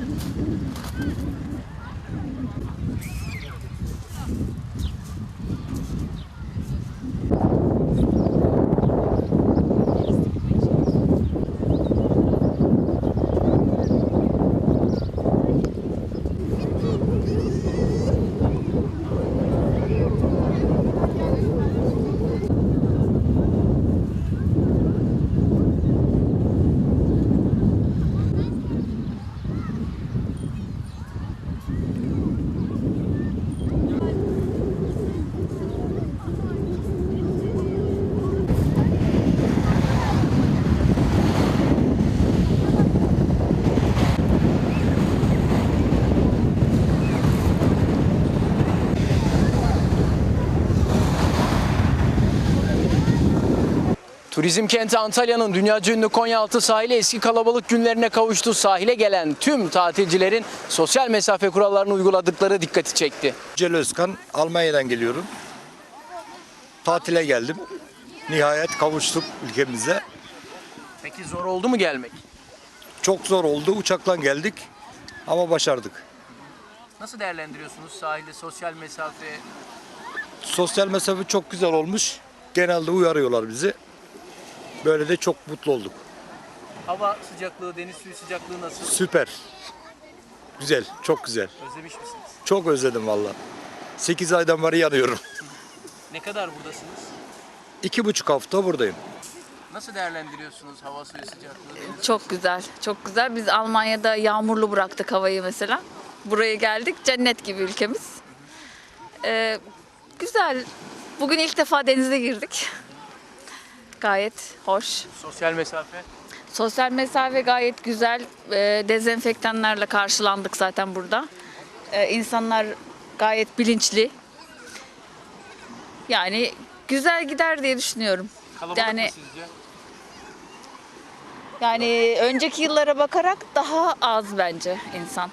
Thank you. Turizm kenti Antalya'nın dünyaca ünlü Konyaaltı sahili eski kalabalık günlerine kavuştu. Sahile gelen tüm tatilcilerin sosyal mesafe kurallarını uyguladıkları dikkati çekti. Celal Özkan, Almanya'dan geliyorum. Tatile geldim. Nihayet kavuştuk ülkemize. Peki zor oldu mu gelmek? Çok zor oldu. Uçakla geldik ama başardık. Nasıl değerlendiriyorsunuz sahili, sosyal mesafe? Sosyal mesafe çok güzel olmuş. Genelde uyarıyorlar bizi. Böyle de çok mutlu olduk. Hava sıcaklığı, deniz suyu sıcaklığı nasıl? Süper. Güzel, çok güzel. Özlemiş misiniz? Çok özledim valla. 8 aydan beri yanıyorum. Ne kadar buradasınız? İki buçuk hafta buradayım. Nasıl değerlendiriyorsunuz hava suyu sıcaklığı, deniz Çok güzel, çok güzel. Biz Almanya'da yağmurlu bıraktık havayı mesela. Buraya geldik, cennet gibi ülkemiz. Ee, güzel. Bugün ilk defa denize girdik. Gayet hoş. Sosyal mesafe? Sosyal mesafe gayet güzel. Ee, dezenfektanlarla karşılandık zaten burada. Ee, insanlar gayet bilinçli. Yani güzel gider diye düşünüyorum. Kalabalık Yani- mı sizce? Yani önceki yıllara bakarak daha az bence insan.